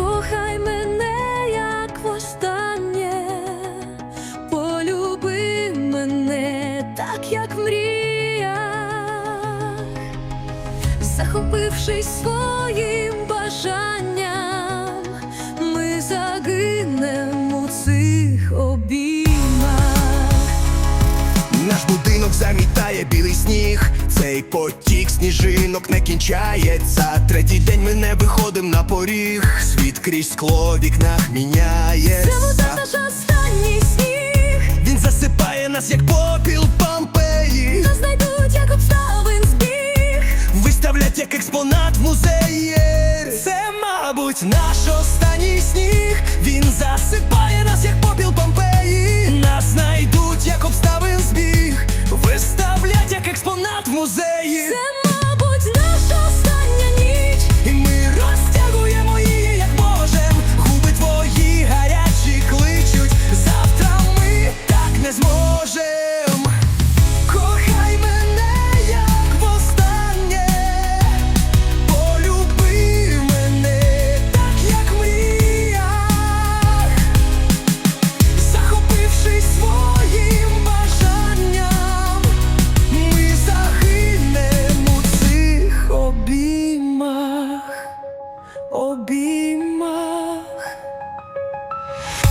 Кохай мене, як востаннє, полюби мене так, як мрія, захопившись своїм бажанням, ми загинемо цих обіймах. Будинок замітає білий сніг, цей потік сніжинок не кінчається. Третій день ми не виходим на поріг. Світ крізь скло вікнах Це буде наш останній сніг, Він засипає нас, як попіл Помпеї. нас знайдуть, як обставин збіг. Виставлять як експонат в музеї. Це, мабуть, наш останній сніг. Він засипає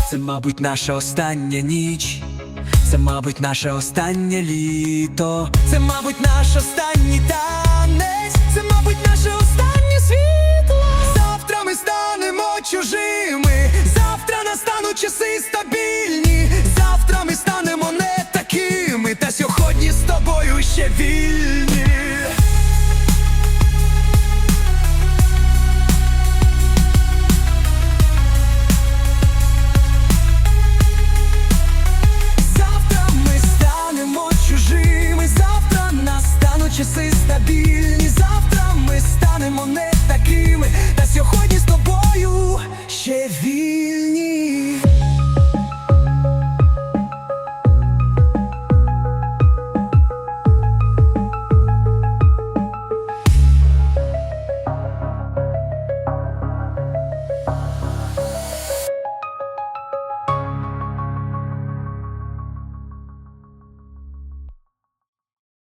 Це, мабуть, наша остання ніч, це, мабуть, наше останнє літо, це, мабуть, наш останній танець, це, мабуть, наше останнє світло. Завтра ми станемо чужими, завтра настануть часи стабільні, завтра ми станемо не такими, та сьогодні з тобою ще вільні. just say